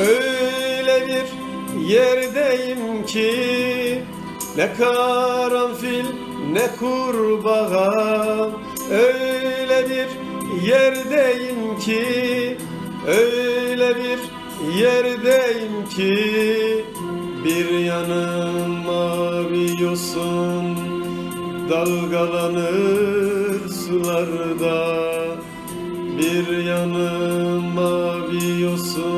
Öyle bir yerdeyim ki Ne karanfil ne kurbağa. Öyle bir yerdeyim ki Öyle bir yerdeyim ki Bir yanım mavi yosun Dalgalanır sularda. Bir yanım mavi yosun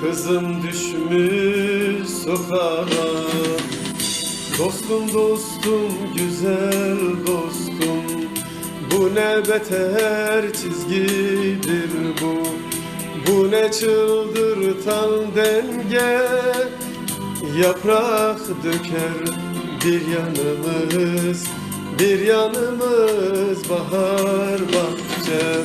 Kızım düşmüş sokağa. Dostum dostum güzel dostum. Bu ne beter çizgidir bu. Bu ne çıldırtan denge. Yaprak döker bir yanımız. Bir yanımız bahar bahçe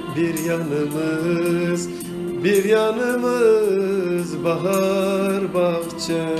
bir yanımız Bir yanımız bahar bahçe